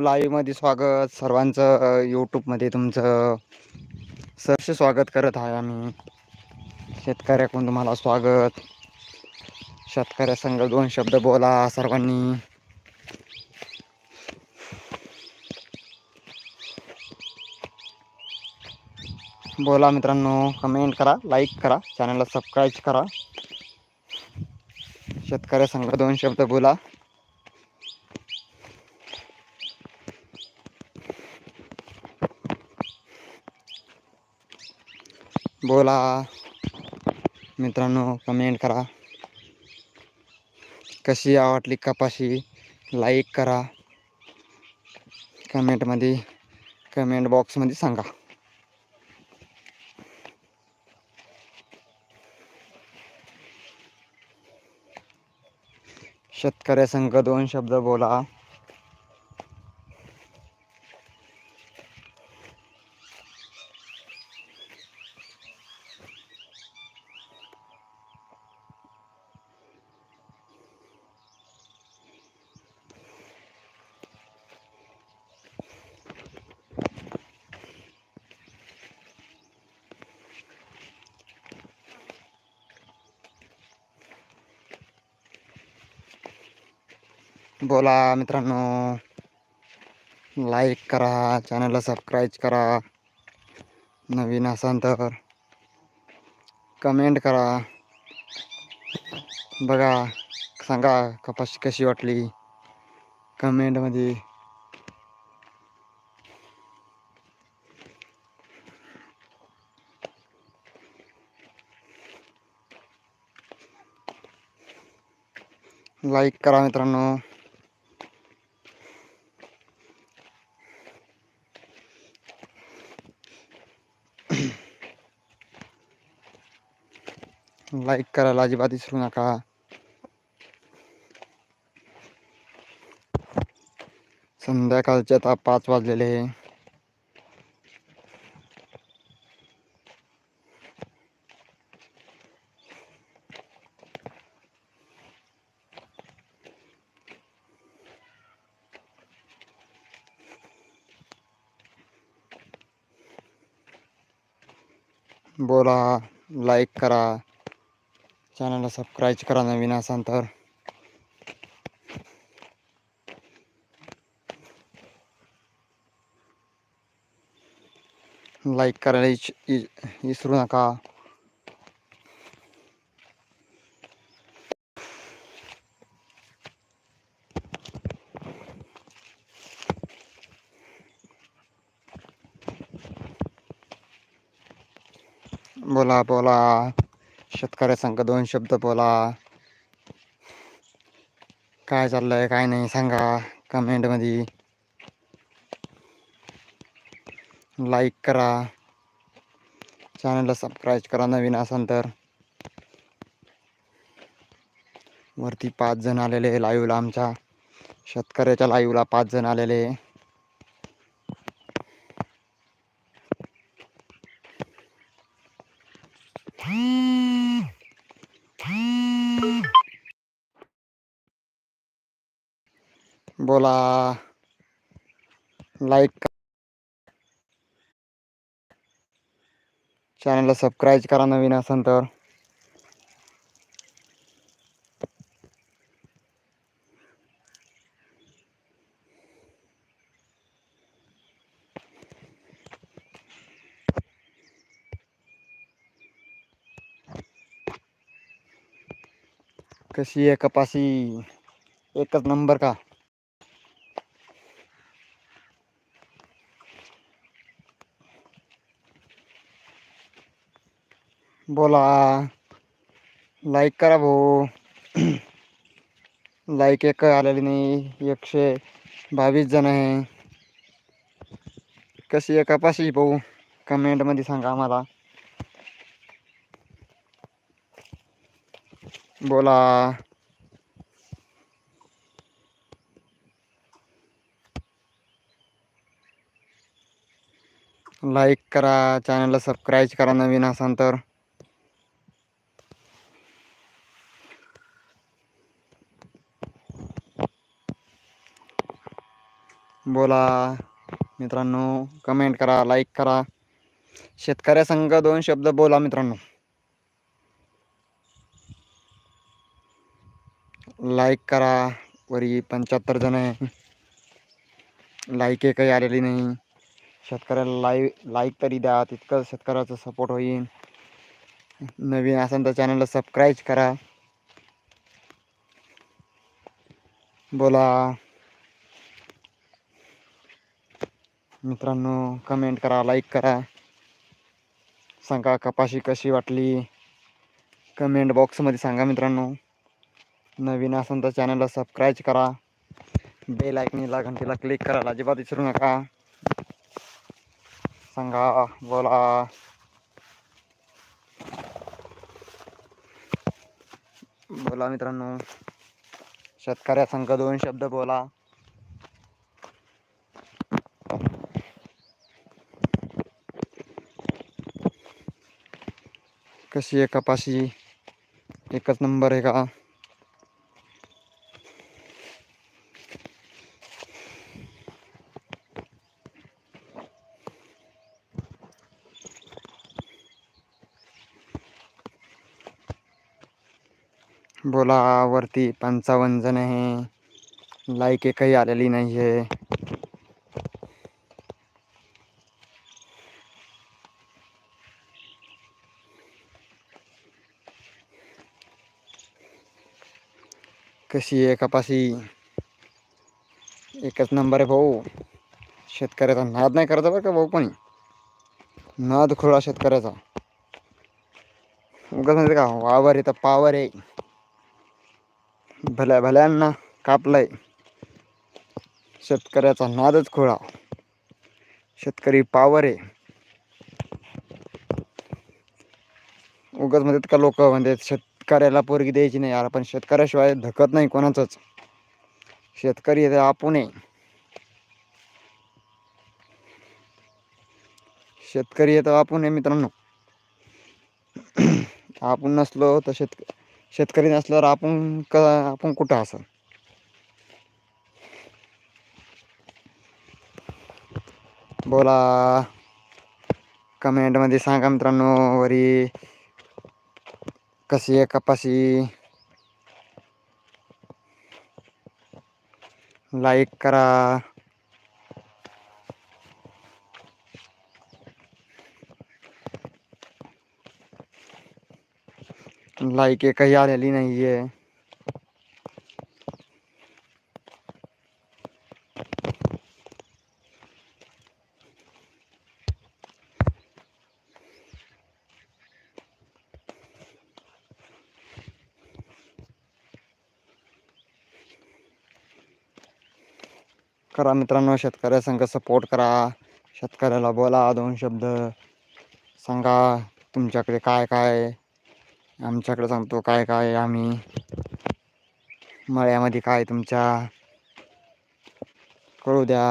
लाईव्हमध्ये स्वागत. सर्वांचं यूट्यूबमध्ये तुमचं सरसे स्वागत करत आहे आम्ही. शेतकऱ्याकडून तुम्हाला स्वागत. शेतकऱ्यासंग दोन शब्द बोला सर्वांनी. बोला मित्रांनो कमेंट करा लाईक करा चॅनलला सबस्क्राईब करा. शेतकऱ्यासंग दोन शब्द बोला. बोला. मित्रांनो कमेंट करा. कशी आवडली कपाशी? लाईक करा. कमेंटमध्ये कमेंट बॉक्समध्ये सांगा. शेतकऱ्या संघ दोन शब्द बोला. बोला मित्रांनो. लाईक करा चॅनलला सबस्क्राईब करा. नवीन असाल तर कमेंट करा. बघा सांगा कपाशी कशी वाटली कमेंटमध्ये लाईक करा मित्रांनो. लाईक करायला अजिबात विसरू नका. संध्याकाळचे आता पाच वाजलेले बोला लाईक करा. चॅनलला सबस्क्राईब करा नवीन असाल तर. लाईक करायला इच- विसरू नका. बोला बोला. शेतकऱ्यासंग दोन शब्द बोला. काय चाललंय काय नाही सांगा कमेंटमध्ये लाईक करा. चॅनलला सबस्क्राईब करा नवीन असाल तर. वरती पाच जण आलेले लाईव्हला आमच्या. शेतकऱ्याच्या लाईव्हला पाच जण आलेले बोला. लाईक चॅनलला सबस्क्राईब करा नवीन असेल तर. कशी आहे कपाशी? एकच नंबर का? बोला लाईक करा भाऊ. लाईक एक आलेली नाही, एकशे बावीस जण आहे. कशी आहे कपाशी भाऊ? कमेंटमध्ये सांगा आम्हाला. बोला. लाईक करा, चॅनलला सबस्क्राईब करा नवीन असाल तर. बोला. मित्रांनो कमेंट करा लाईक करा. शेतकऱ्यासंघ दोन शब्द बोला मित्रांनो. लाईक करा. वरी पंच्याहत्तर जण आहे. लाईक काही आलेली नाही. शेतकऱ्याला लाई लाईक तरी द्या. तितकं शेतकऱ्याचा सपोर्ट होईल. नवीन असेल तर चॅनलला सबस्क्राईब करा. बोला. मित्रांनो कमेंट करा लाईक करा. सांगा कपाशी कशी वाटली? कमेंट बॉक्समध्ये सांगा मित्रांनो. नवीन असेल तर चॅनलला सबस्क्राईब करा. बेल आयकनीला घंटीला क्लिक करायला अजिबात विसरू नका. सांगा बोला. बोला मित्रांनो. शेतकऱ्या संघ दोन शब्द बोला. कशी आहे कपाशी? एकच नंबर आहे का? बोला वरती पंचावन्न जण आहे. लाईक एकही आलेली नाही आहे कशी आहे कपाशी? एकच नंबर आहे भाऊ. शेतकऱ्याचा नाद नाही करायचा बरं का भाऊ पण नाद खोळा शेतकऱ्याचा. उगाच माहिती का वावर आहे तर पावर आहे. भल्या भल्यांना कापलाय. शेतकऱ्याचा नादच खोळा. शेतकरी पावर आहे. उगाच म्हणतात का लोक म्हणतात शेतकऱ्याला पोरगी द्यायची नाही. यार पण शेतकऱ्याशिवाय धकत नाही कोणाचंच. शेतकरी आहे आपण आहे. शेतकरी आहे तर आपण आहे मित्रांनो. आपण नसलो तर शेतक शेतकरी नसल्यावर आपण क आपण कुठं असं बोला. कमेंटमध्ये सांगा मित्रांनो वरी कशी आहे कपाशी लाईक करा लाईक एकही आलेली नाही आहे करा मित्रांनो शेतकऱ्या संघ सपोर्ट करा. शेतकऱ्याला बोला दोन शब्द. सांगा तुमच्याकडे काय काय आमच्याकडे सांगतो काय काय आहे आम्ही. मळ्यामध्ये काय तुमच्या? कळू द्या.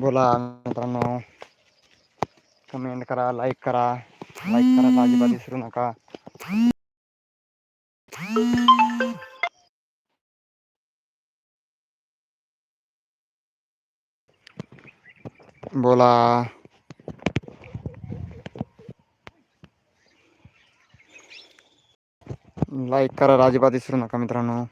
बोला मित्रांनो. कमेंट करा लाईक करा. लाईक करायला अजिबात विसरू नका. बोला. लाईक करा अजिबात विसरू नका मित्रांनो.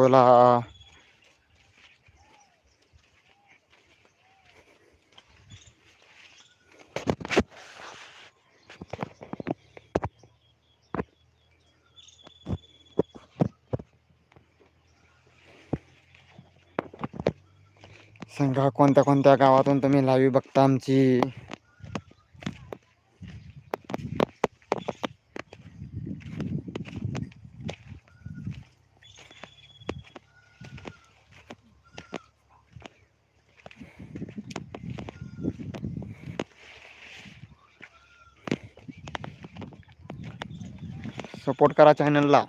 बोला सांगा कोणत्या कोणत्या गावातून तुम्ही लावी बघता आमची? सपोर्ट करा चॅनलला.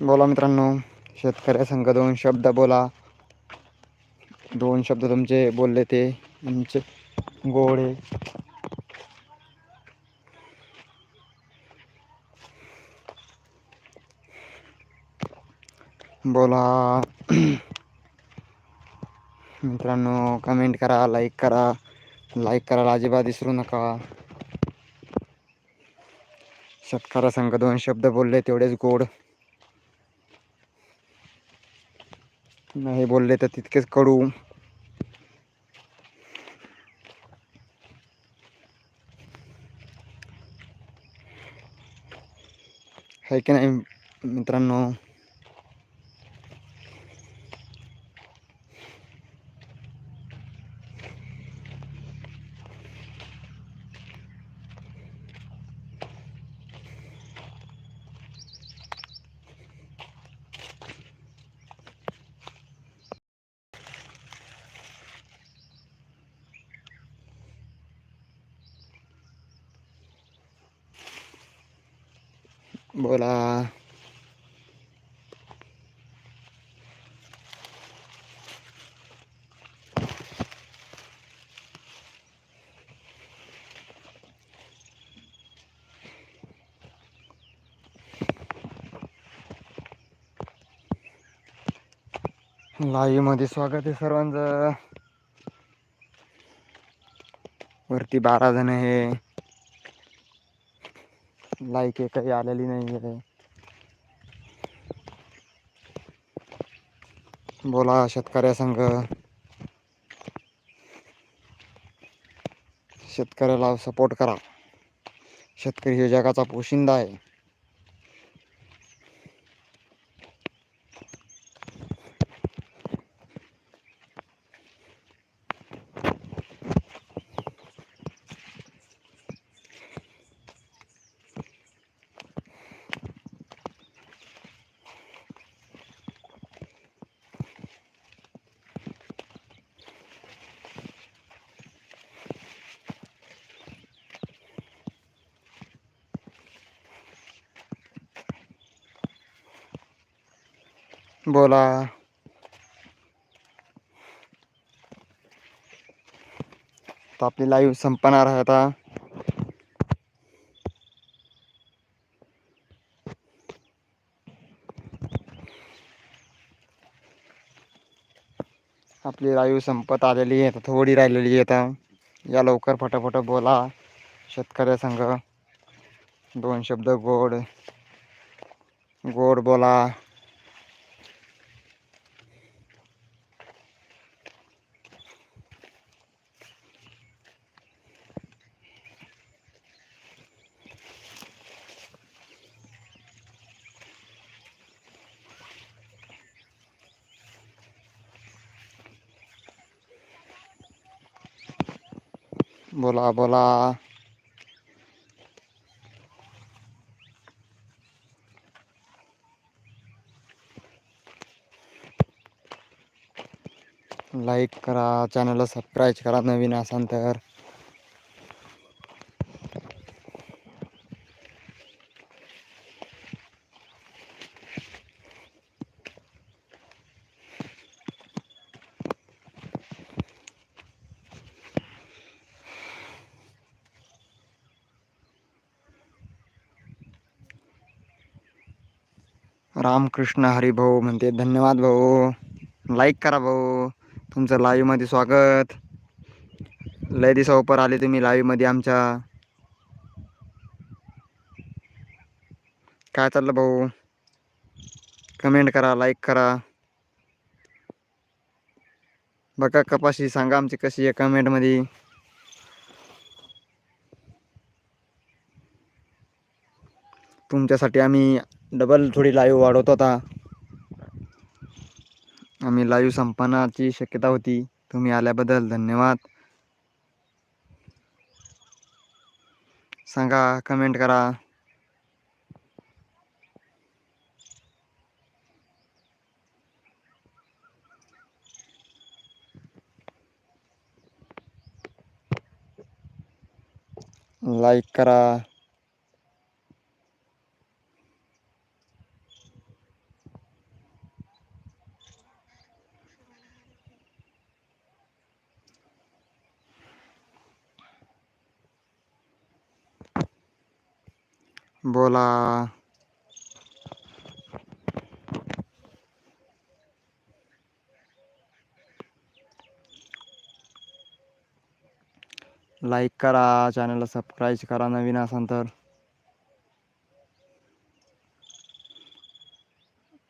बोला मित्रांनो शेतकऱ्या संघ दोन शब्द बोला. दोन शब्द तुमचे बोलले ते तुमचे गोळे. बोला. मित्रांनो कमेंट करा लाईक करा. लाईक करायला अजिबात विसरू नका. शेतकऱ्या संघ दोन शब्द बोलले तेवढेच गोड. नाही बोलले तर तितकेच कडू. आहे की नाही मित्रांनो? बोला लाईव्हमध्ये स्वागत आहे सर्वांचं. वरती बारा जण आहे. लाईक आहे काही आलेली नाही आहे. बोला शेतकऱ्या संघ शेतकऱ्याला सपोर्ट करा. शेतकरी हे जगाचा पोशिंदा आहे. बोला। तर आपली लाईव्ह संपणार आहे आता. आपली लाईव्ह संपत आलेली आहे थोडी राहिलेली आहे आता. या लवकर फटाफट बोला, शेतकऱ्या संघ. दोन शब्द गोड. गोड बोला. बोला बोला. लाईक करा चॅनलला सबस्क्राईब करा नवीन असाल तर. रामकृष्ण हरी भाऊ म्हणते धन्यवाद भाऊ. लाईक करा भाऊ. तुमचं लाईव्हमध्ये स्वागत. लय दिवसावर आले तुम्ही लाईव्हमध्ये आमच्या. काय चाललं भाऊ? कमेंट करा लाईक करा. बघा कपाशी सांगा आमची कशी आहे कमेंटमध्ये तुमच्यासाठी आम्ही डबल थोडी लाईव्ह वाढवतो आता आम्ही लाईव्ह संपण्याची शक्यता होती. तुम्ही आल्याबद्दल धन्यवाद. सांगा कमेंट करा. लाईक करा. बोला लाईक करा चॅनलला सबस्क्राईब करा नवीन असाल तर.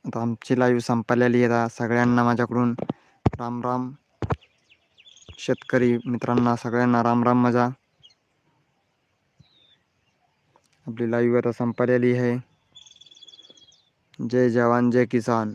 आता आमची लाईव्ह संपलेली आहे सगळ्यांना माझ्याकडून. राम राम. शेतकरी मित्रांना सगळ्यांना राम राम मजा. आपली लाईव्ह आता संपलेली आहे. जय जवान जय किसान.